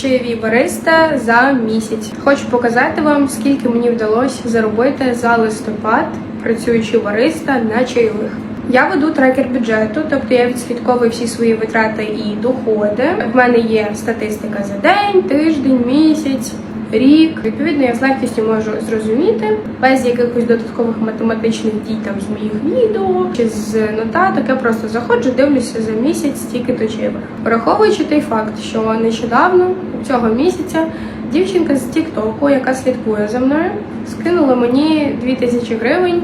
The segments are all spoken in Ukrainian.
чайові бариста за місяць. Хочу показати вам, скільки мені вдалося заробити за листопад, працюючи бариста на чайових. Я веду трекер бюджету, тобто я відслідковую всі свої витрати і доходи. В мене є статистика за день, тиждень, місяць. Рік, відповідно, я з легкістю можу зрозуміти без якихось додаткових математичних дій там з моїх відео чи з нотаток. Я просто заходжу, дивлюся за місяць тільки до. Враховуючи той факт, що нещодавно цього місяця дівчинка з Тіктоку, яка слідкує за мною, скинула мені 2000 гривень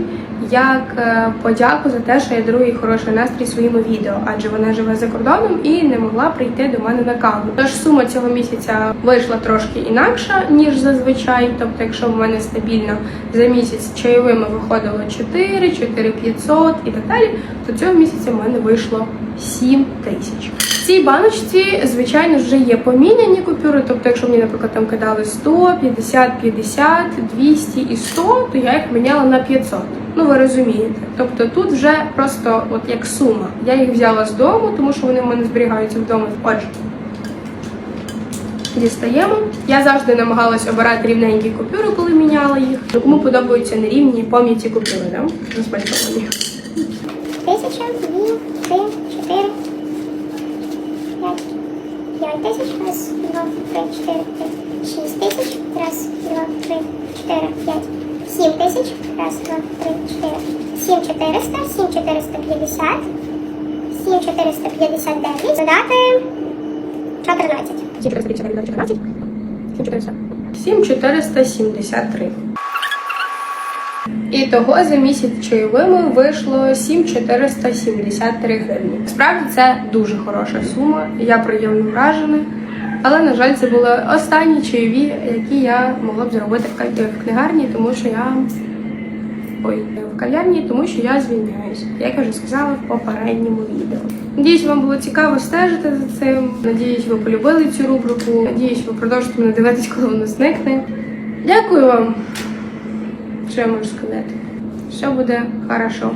як е, подяку за те, що я дарую хороший настрій своїми відео, адже вона живе за кордоном і не могла прийти до мене на каву. Тож сума цього місяця вийшла трошки інакша ніж зазвичай. Тобто, якщо в мене стабільно за місяць чайовими виходило 4, 4 500 і так далі, то цього місяця в мене вийшло 7 тисяч. Цій баночці, звичайно, вже є поміняні купюри. Тобто, якщо мені, наприклад, там кидали 100, 50, 50, 200 і 100, то я їх міняла на 500. Ну ви розумієте. Тобто тут вже просто от як сума. Я їх взяла з дому, тому що вони в мене зберігаються вдома. Отже, дістаємо. Я завжди намагалась обирати рівненькі купюри, коли міняла їх. Кому подобаються нерівні пом'яті купюри, да? розмальовані. Тисяча, дві, три, чотири, п'ять. П'ять тисяч, раз, два, три, чотири, п'ять. Шість тисяч, раз, два, три, чотири, п'ять. Сім тисяч, раз, два, три, чотири. Сім чотириста, сім чотириста п'ятдесят. Сім чотириста п'ятдесят дев'ять. Додати чотирнадцять. 7414, 7400. 7473. І того за місяць чайовими вийшло 7473 гривні. Справді це дуже хороша сума. Я приємно вражена. Але, на жаль, це були останні чайові, які я могла б зробити в кав- в книгарні, тому що я. Ой, в кав'ярні, тому що я звільняюсь, як я вже сказала в попередньому відео. Надіюсь, вам було цікаво стежити за цим. Надіюсь, ви полюбили цю рубрику. Надіюсь, ви продовжите мене дивитись, коли воно зникне. Дякую вам. Що я можу сказати? Все буде хорошо.